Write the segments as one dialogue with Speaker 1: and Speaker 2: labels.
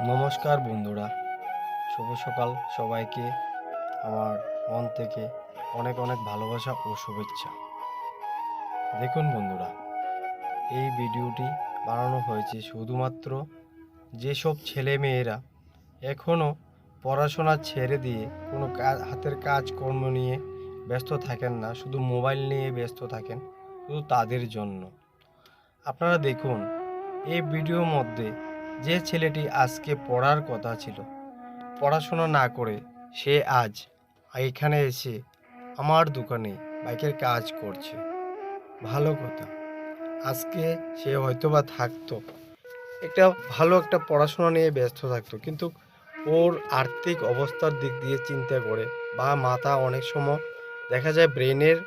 Speaker 1: নমস্কার বন্ধুরা। শুভ সকাল সবাইকে। আমার মন থেকে অনেক অনেক ভালোবাসা ও শুভেচ্ছা। দেখুন বন্ধুরা, এই ভিডিওটি বানানো হয়েছে শুধুমাত্র যেসব ছেলে মেয়েরা এখনও পড়াশোনা ছেড়ে দিয়ে কোনো কাজ হাতের কাজকর্ম নিয়ে ব্যস্ত থাকেন না, শুধু মোবাইল নিয়ে ব্যস্ত থাকেন, শুধু তাদের জন্য। আপনারা দেখুন, এই ভিডিওর মধ্যে যে ছেলেটি আজকে পড়ার কথা ছিল, পড়াশোনা না করে সে আজ এখানে এসে আমার দোকানে বাইকের কাজ করছে। ভালো কথা, আজকে সে হয়তোবা থাকতো, একটা ভালো একটা পড়াশোনা নিয়ে ব্যস্ত থাকতো, কিন্তু ওর আর্থিক অবস্থার দিক দিয়ে চিন্তা করে বা মাথা অনেক সময় দেখা যায় ব্রেনের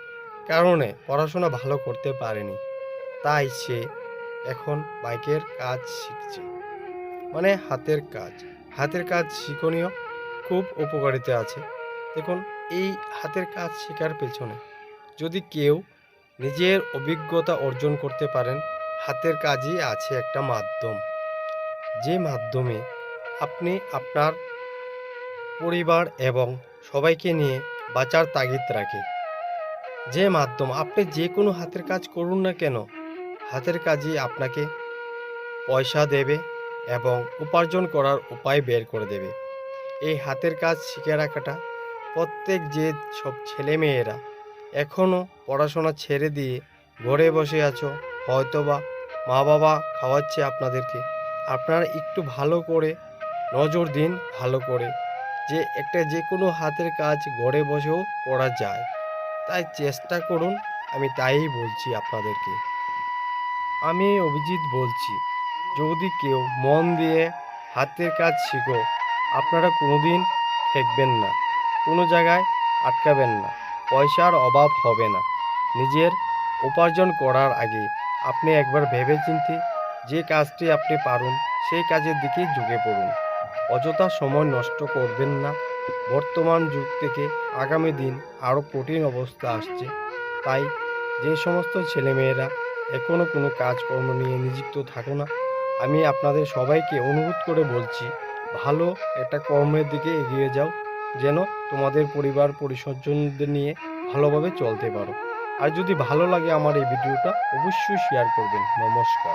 Speaker 1: কারণে পড়াশোনা ভালো করতে পারেনি, তাই সে এখন বাইকের কাজ শিখছে। মানে হাতের কাজ। হাতের কাজ শিখনীয় খুব উপকারিতা আছে। দেখুন, এই হাতের কাজ শেখার পেছনে যদি কেউ নিজের অভিজ্ঞতা অর্জন করতে পারেন, হাতের কাজই আছে একটা মাধ্যম। যে মাধ্যমে আপনি আপনার পরিবার এবং সবাইকে নিয়ে বাঁচার তাগিদ রাখে। যে মাধ্যম, আপনি যে কোনো হাতের কাজ করুন না কেন, হাতের কাজই আপনাকে পয়সা দেবে এবং উপার্জন করার উপায় বের করে দেবে। এই হাতের কাজ শিখে রাখাটা প্রত্যেক যে সব ছেলেমেয়েরা এখনও পড়াশোনা ছেড়ে দিয়ে ঘরে বসে আছো, হয়তোবা মা বাবা খাওয়াচ্ছে আপনাদেরকে। আপনারা একটু ভালো করে নজর দিন, ভালো করে যে একটা যে কোনো হাতের কাজ ঘরে বসেও করা যায়। তাই চেষ্টা করুন, আমি তাই বলছি আপনাদেরকে। আমি অভিজিৎ বলছি। যদি কেউ মন দিয়ে হাতের কাজ শিখো, আপনারা কোনোদিন ঠেকবেন না, কোনো জায়গায় আটকাবেন না, পয়সার অভাব হবে না। নিজের উপার্জন করার আগে আপনি একবার ভেবেচিন্তে যে কাজটি আপনি পারুন, সেই কাজের দিকে ঝুঁকে পড়ুন। অযথা সময় নষ্ট করবেন না। বর্তমান যুগ থেকে আগামী দিন আরও কঠিন অবস্থা আসছে। তাই যে সমস্ত ছেলেমেয়েরা এখনও কোনো কাজকর্ম নিয়ে নিযুক্ত থাকো না। আমি আপনাদের সবাইকে অনুরোধ করে বলছি, ভালো একটা কর্মের দিকে এগিয়ে যাও, যেন তোমাদের পরিবার পরিসরজনদের নিয়ে ভালোভাবে চলতে পারো। আর যদি ভালো লাগে আমার এই ভিডিওটা, অবশ্যই শেয়ার করবেন। নমস্কার।